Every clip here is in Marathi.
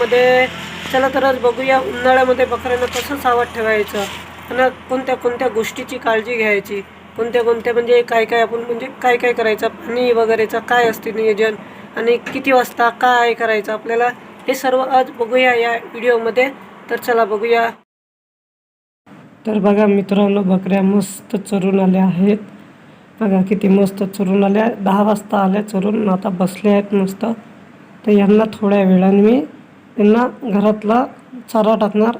मध्ये चला तर आज बघूया उन्हाळ्यामध्ये बकऱ्यांना कसं सावध ठेवायचं आणि कोणत्या कोणत्या गोष्टीची काळजी घ्यायची. कोणत्या कोणत्या म्हणजे काय काय आपण म्हणजे काय काय करायचं पाणी वगैरेचं काय असते नियोजन आणि किती वाजता काय करायचं आपल्याला हे सर्व आज बघूया या व्हिडिओमध्ये. तर चला बघूया. तर बघा मित्रांनो बकऱ्या मस्त चरून आल्या आहेत. बघा किती मस्त चरून आल्या. दहा वाजता आल्या चरून. आता बसल्या आहेत मस्त. तर यांना थोड्या वेळाने मी यांना घरातला चारा टाकणार.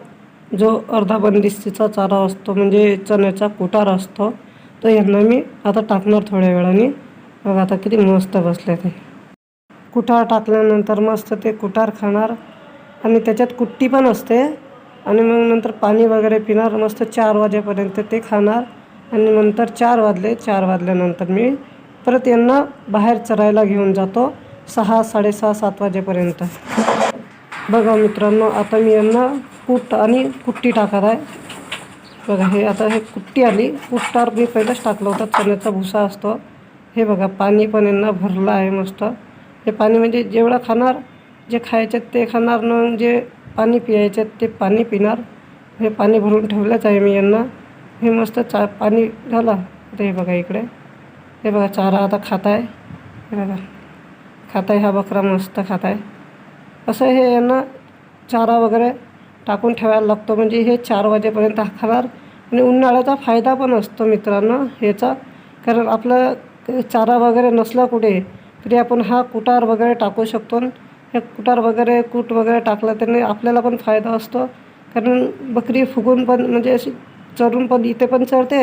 जो अर्धा बंदिस्तीचा चारा असतो म्हणजे चण्याचा कुटार असतो तो यांना मी आता टाकणार थोड्या वेळाने. मग आता किती मस्त बसले ते. कुटार टाकल्यानंतर मस्त ते कुटार खाणार. आणि त्याच्यात कुट्टी पण असते. आणि मग नंतर पाणी वगैरे पिणार मस्त चार वाजेपर्यंत ते खाणार. आणि नंतर चार वाजले चार वाजल्यानंतर मी परत यांना बाहेर चरायला घेऊन जातो सहा साडेसहा सात वाजेपर्यंत. बघा मित्रांनो आता मी यांना कूट आणि कुट्टी टाकत आहे. बघा हे आता हे कुट्टी आली. कुट्टार मी पहिलंच टाकलं होतं. चण्याचा भुसा असतो. हे बघा पाणी पण यांना भरलं आहे मस्त. हे पाणी म्हणजे जेवढं खाणार जे खायचे ते खाणार न जे पाणी पियायचे ते पाणी पिणार. हे पाणी भरून ठेवलंच आहे मी यांना. हे मस्त चा पाणी झालं. आता हे बघा इकडे. हे बघा चारा आता खात आहे. हे बघा. खात आहे हा बकरा मस्त खात आहे. असं हे यांना चारा वगैरे टाकून ठेवायला लागतो. म्हणजे हे चार वाजेपर्यंत खाणार आणि उन्हाळ्याचा फायदा पण असतो मित्रांनो ह्याचा. कारण आपलं चारा वगैरे नसला कुठे तरी आपण हा कुटार वगैरे टाकू शकतो. हे कुटार वगैरे कूट वगैरे टाकलं त्याने आपल्याला पण फायदा असतो. कारण बकरी फुगून पण म्हणजे अशी चरून पण इथे पण चरते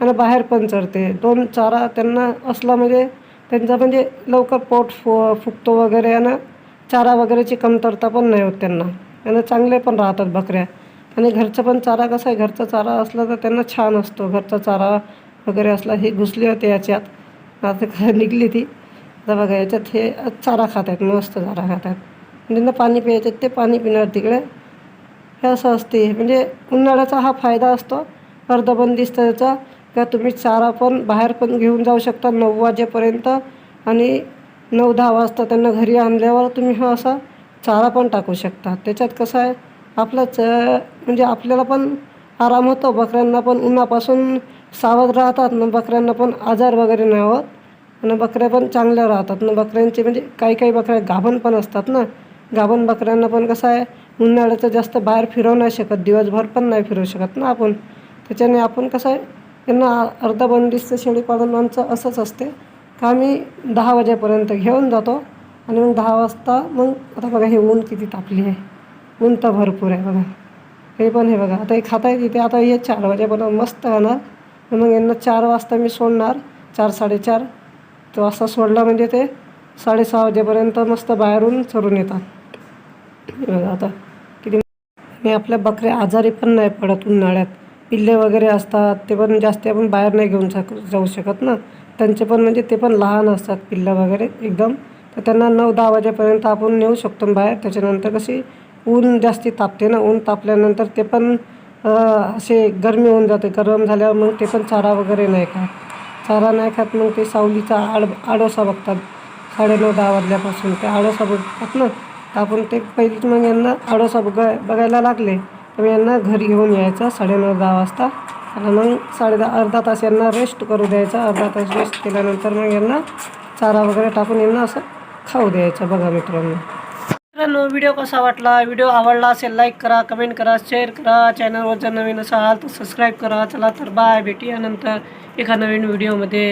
आणि बाहेर पण चरते. दोन चारा त्यांना असला म्हणजे त्यांचा म्हणजे लवकर पोट फु फुगतो वगैरे आणि चारा वगैरेची कमतरता पण नाही होत त्यांना. आणि चांगले पण राहतात बकऱ्या. आणि घरचं पण चारा कसा आहे घरचा चारा असला तर त्यांना छान असतो. घरचा चारा वगैरे असला हे घुसली होते याच्यात. आता निघली ती. आता बघा याच्यात हे चारा खात आहेत मस्त चारा खात आहेत त्यांना पाणी प्यायचं ते पाणी पिणार तिकडे. हे असं असते. म्हणजे उन्हाळ्याचा हा फायदा असतो. अर्धबंदिस्ताचा का तुम्ही चारा पण बाहेर पण घेऊन जाऊ शकता नऊ वाजेपर्यंत. आणि नऊ दहा वाजता त्यांना घरी आणल्यावर तुम्ही हा असा चारा पण टाकू शकता. त्याच्यात कसं आहे आपलंच च म्हणजे आपल्याला पण आराम होतो बकऱ्यांना पण उन्हापासून सावध राहतात ना बकऱ्यांना पण आजार वगैरे नाही होत. आणि बकऱ्या पण चांगल्या राहतात ना बकऱ्यांचे म्हणजे काही काही बकऱ्या गाभण पण असतात ना. गाभण बकऱ्यांना पण कसं आहे उन्हाळ्याचं जास्त बाहेर फिरवू नाही शकत दिवसभर पण नाही फिरवू शकत ना आपण. त्याच्याने आपण कसं आहे त्यांना अर्धा बंदिस्त शेळी पालन आमचं असंच असते. का आम्ही दहा वाजेपर्यंत घेऊन जातो. आणि मग दहा वाजता मग आता बघा हे ऊन किती तापली आहे. ऊन तर भरपूर आहे बघा. हे पण हे बघा. आता हे खाता आहे तिथे. आता हे चार वाजेपर्यंत मस्त राहणार मग यांना चार वाजता मी सोडणार. चार साडेचार. तो वाजता सोडला म्हणजे ते साडेसहा वाजेपर्यंत मस्त बाहेरून चरून येतात. बघा आता किती आणि आपल्या बकऱ्या आजारी पण नाही पडत उन्हाळ्यात. पिल्ले वगैरे असतात. ते पण जास्त आपण बाहेर नाही घेऊन जाऊ शकत ना. त्यांचे पण म्हणजे ते पण लहान असतात पिल्लं वगैरे एकदम. तर त्यांना नऊ दहा वाजेपर्यंत आपण नेऊ शकतो बाहेर. त्याच्यानंतर कशी ऊन जास्ती तापते ना ऊन तापल्यानंतर ते पण असे गरमी होऊन जाते. गरम झाल्यावर मग ते पण चारा वगैरे नाही खात. चारा नाही खात मग ते सावलीचा आड आडोसा बघतात. साडेनऊ दहा वाजल्यापासून. ते आडोसा बघतात ना तर आपण ते पहिलीच मग यांना आडोसा बघ बघायला लागले. तर मग यांना घरी घेऊन यायचं साडेनऊ दहा वाजता. आणि मग साडे दहा अर्धा तास यांना रेस्ट करू द्यायचा. अर्धा तास रेस्ट केल्यानंतर मग यांना चारा वगैरे टाकून यांना असं खाऊ द्यायचं बघा मित्रांनो. मित्रांनो व्हिडिओ कसा वाटला? व्हिडिओ आवडला असेल लाईक करा कमेंट करा शेअर करा. चॅनलवर जर नवीन असाल तर सबस्क्राईब करा. चला तर बाय भेटूया नंतर एका नवीन व्हिडिओमध्ये